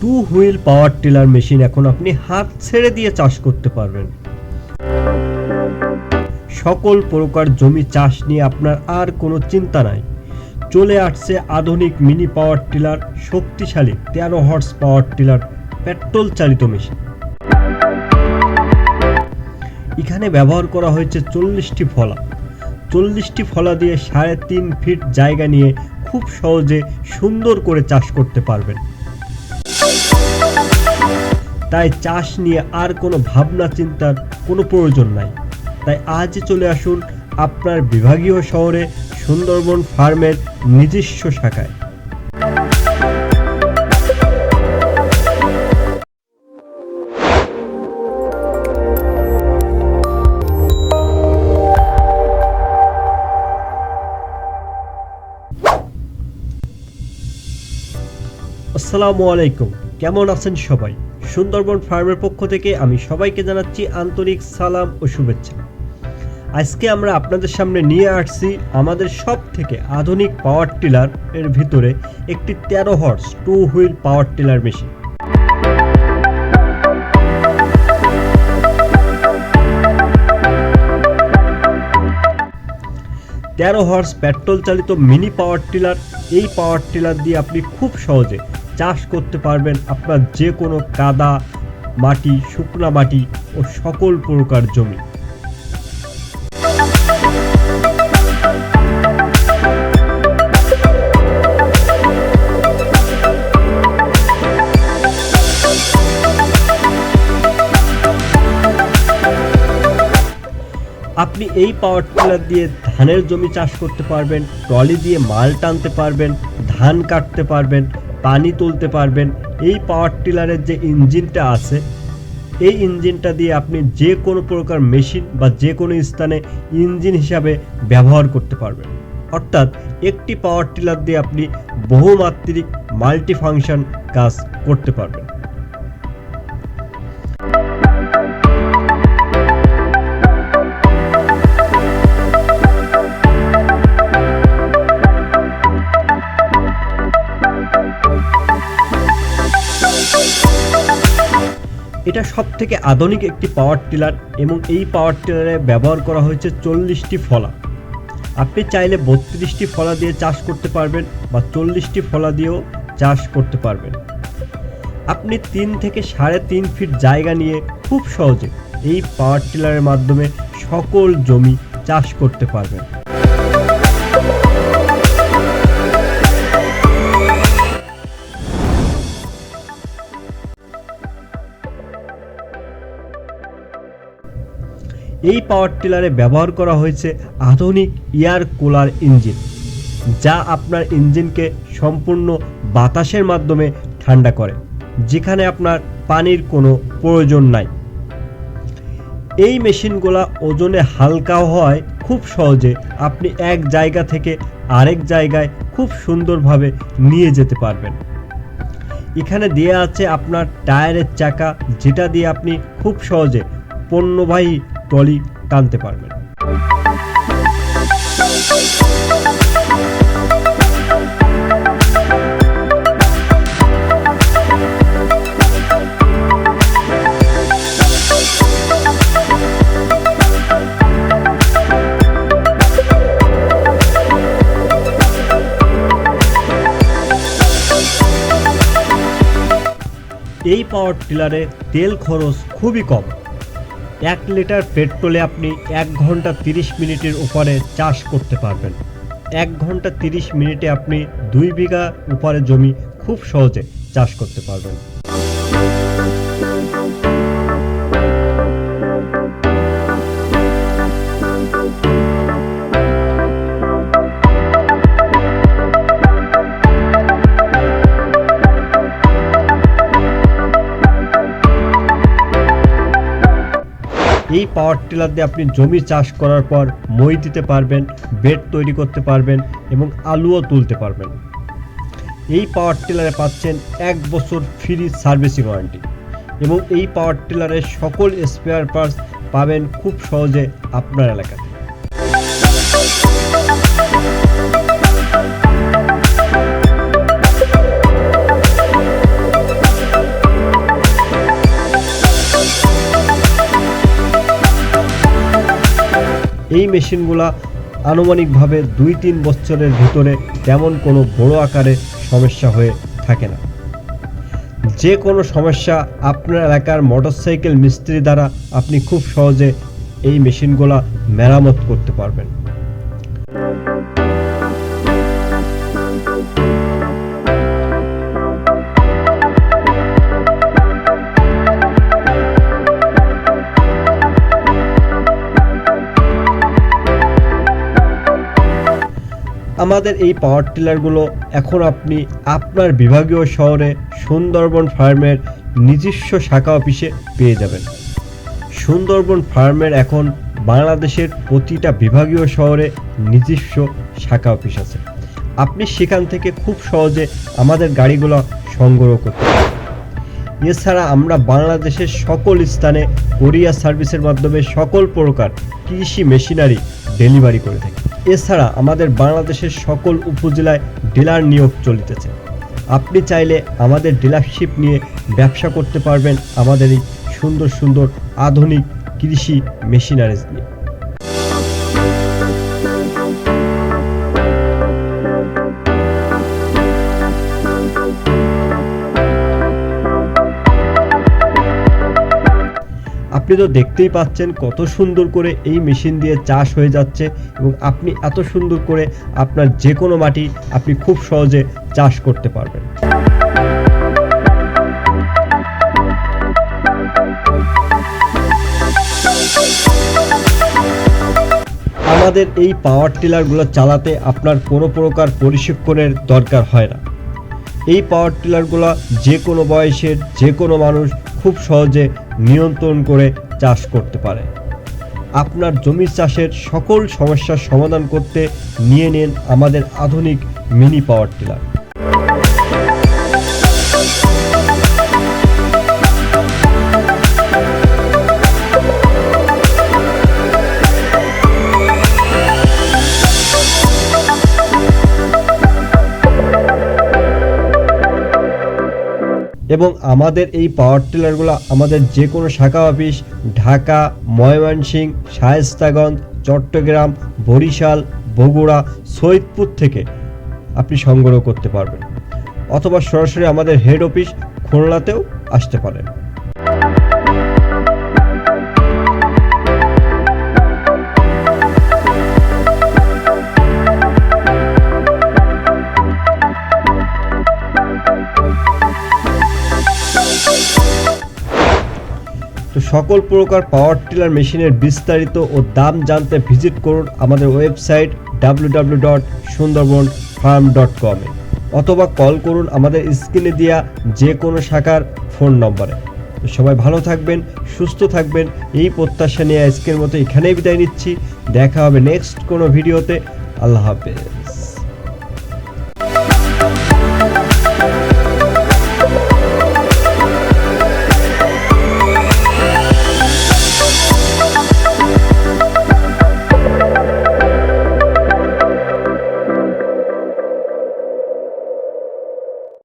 Two wheel power tiller machine এখন আপনি হাত ছেড়ে দিয়ে চাষ করতে পারবেন। সকল প্রকার জমি চাষ নিয়ে আপনার আর কোনো চিন্তা নাই। চলে আসছে আধুনিক মিনি পাওয়ার টিলার শক্তিশালী তেরো হর্স পাওয়ার টিলার পেট্রোল চালিত মেশিন এখানে ব্যবহার করা হয়েছে চল্লিশটি ফলা। চল্লিশটি ফলা দিয়ে সাড়ে তিন ফিট জায়গা নিয়ে খুব সহজে সুন্দর করে চাষ করতে পারবেন। তাই চাষ নিয়ে আর কোনো ভাবনা, চিন্তার কোনো প্রয়োজন নাই। তাই আজই চলে আসুন আপনার বিভাগীয় শহরে সুন্দরবন ফার্মের নিজস্ব শাখায়। আসসালামু আলাইকুম। কেমন আছেন সবাই? সুন্দরবন ফার্মের পক্ষ থেকে আমি সবাইকে জানাচ্ছি আন্তরিক সালাম ও শুভেচ্ছা। আজকে আমরা আপনাদের সামনে নিয়ে আসছি আমাদের সব থেকে আধুনিক পাওয়ার টিলার এর ভিতরে একটি তেরো horse two wheel power tiller machine তেরো হর্স পেট্রোল চালিত মিনি পাওয়ার টিলার এই পাওয়ার টিলার দিয়ে আপনি খুব সহজে চাষ করতে পারবেন আপনার যে কোনো কাদা মাটি, শুকনা মাটি ও সকল প্রকার জমি। আপনি এই পাওয়ার টিলার দিয়ে ধানের জমি চাষ করতে পারবেন, ট্রলি দিয়ে মাল টানতে পারবেন, ধান কাটতে পারবেন পানি তুলতে পারবেন। এই পাওয়ার টিলারের যে ইঞ্জিনটা আছে, এই ইঞ্জিনটা দিয়ে আপনি যে কোনো প্রকার মেশিন বা যে কোনো স্থানে ইঞ্জিন হিসাবে ব্যবহার করতে পারবেন। অর্থাৎ একটি পাওয়ার টিলার দিয়ে আপনি বহুমাত্রিক মাল্টিফাংশন কাজ করতে পারবেন। এটা সব থেকে আধুনিক একটি পাওয়ার টিলার এবং এই পাওয়ার টিলারে ব্যবহার করা হয়েছে চল্লিশটি ফলা। আপনি চাইলে বত্রিশটি ফলা দিয়ে চাষ করতে পারবেন বা চল্লিশটি ফলা দিয়েও চাষ করতে পারবেন। আপনি তিন থেকে সাড়ে তিন ফিট জায়গা নিয়ে খুব সহজে এই পাওয়ার টিলারের মাধ্যমে সকল জমি চাষ করতে পারবেন। এই পাওয়ার টিলারে ব্যবহার করা হয়েছে আধুনিক এয়ার কুলার ইঞ্জিন যা আপনার ইঞ্জিনকে সম্পূর্ণ বাতাসের মাধ্যমে ঠান্ডা করে, যেখানে আপনার পানির কোনো প্রয়োজন নাই। এই মেশিনগুলা ওজনে হালকা হওয়ায় খুব সহজে আপনি এক জায়গা থেকে আরেক জায়গায় খুব সুন্দরভাবে নিয়ে যেতে পারবেন। এখানে দেয়া আছে আপনার টায়ারের চাকা, যেটা দিয়ে আপনি খুব সহজে পণ্যবাহী ট্রলি টানতে পারবেন। এই পাওয়ার টিলারে তেল খরচ খুবই কম। এক লিটার পেট্রোলে আপনি এক ঘণ্টা তিরিশ মিনিটের উপরে চাষ করতে পারবেন। এক ঘণ্টা তিরিশ মিনিটে আপনি দুই বিঘা উপরে জমি খুব সহজে চাষ করতে পারবেন। এই পাওয়ার টিলার দিয়ে আপনি জমি চাষ করার পর মই দিতে পারবেন, বেড তৈরি করতে পারবেন এবং আলুও তুলতে পারবেন। এই পাওয়ার টিলারে পাচ্ছেন এক বছর ফ্রি সার্ভিসিং ওয়ারেন্টি এবং এই পাওয়ার টিলারের সকল স্পেয়ার পার্টস পাবেন খুব সহজে আপনার এলাকাতে। এই মেশিনগুলা আনুমানিকভাবে দুই তিন বছরের ভিতরে তেমন কোনো বড় আকারে সমস্যা হয়ে থাকে না। যে কোনো সমস্যা আপনার এলাকার মোটরসাইকেল মিস্ত্রি দ্বারা আপনি খুব সহজে এই মেশিনগুলা মেরামত করতে পারবেন। আমাদের এই পাওয়ার টিলারগুলো এখন আপনি আপনার বিভাগীয় শহরে সুন্দরবন ফার্মের নিজস্ব শাখা অফিসে পেয়ে যাবেন। সুন্দরবন ফার্মের এখন বাংলাদেশের প্রতিটা বিভাগীয় শহরে নিজস্ব শাখা অফিস আছে। আপনি সেখান থেকে খুব সহজে আমাদের গাড়িগুলো সংগ্রহ করতে পারেন। এছাড়া আমরা বাংলাদেশের সকল স্থানে কোরিয়ার সার্ভিসের মাধ্যমে সকল প্রকার কৃষি মেশিনারি ডেলিভারি করে থাকি। এছাড়া আমাদের বাংলাদেশের সকল উপজেলায় ডিলার নিয়োগ চলিতেছে। আপনি চাইলে আমাদের ডিলারশিপ নিয়ে ব্যবসা করতে পারবেন আমাদের এই সুন্দর সুন্দর আধুনিক কৃষি মেশিনারিজ নিয়ে। আপনি তো দেখতেই পাচ্ছেন কত সুন্দর করে এই মেশিন দিয়ে চাষ হয়ে যাচ্ছে এবং আপনি এত সুন্দর করে আপনার যে কোনো মাটি আপনি খুব সহজে চাষ করতে পারবেন। আমাদের এই পাওয়ার টিলারগুলো চালাতে আপনার কোনো প্রকার প্রশিক্ষণের দরকার হয় না। এই পাওয়ার টিলারগুলো যে কোনো বয়সের যে কোনো মানুষ খুব সহজে নিয়ন্ত্রণ করে চাষ করতে পারে। আপনার জমি চাষের সকল সমস্যার সমাধান করতে নিয়ে নিন আমাদের আধুনিক মিনি পাওয়ার টিলার। এবং আমাদের এই পাওয়ার টিলারগুলো আমাদের যে কোনো শাখা অফিস ঢাকা ময়মনসিংহ শায়েস্তাগঞ্জ, চট্টগ্রাম, বরিশাল, বগুড়া সৈদপুর থেকে আপনি সংগ্রহ করতে পারবেন। অথবা সরাসরি আমাদের হেড অফিস খুলনাতেও আসতে পারেন। সকল প্রকার পাওয়ার টিলার মেশিনের বিস্তারিত ও দাম জানতে ভিজিট করুন আমাদের website W dot Sundarban farm dot অথবা কল করুন আমাদের স্ক্রিনে দেওয়া যে কোনো শাখার ফোন নম্বরে সবাই ভালো থাকবেন, সুস্থ থাকবেন, এই প্রত্যাশা নিয়ে আজকের মতো এখানেই বিদায় নিচ্ছি। দেখা হবে নেক্সট কোনো ভিডিওতে আল্লাহ হাফেজ।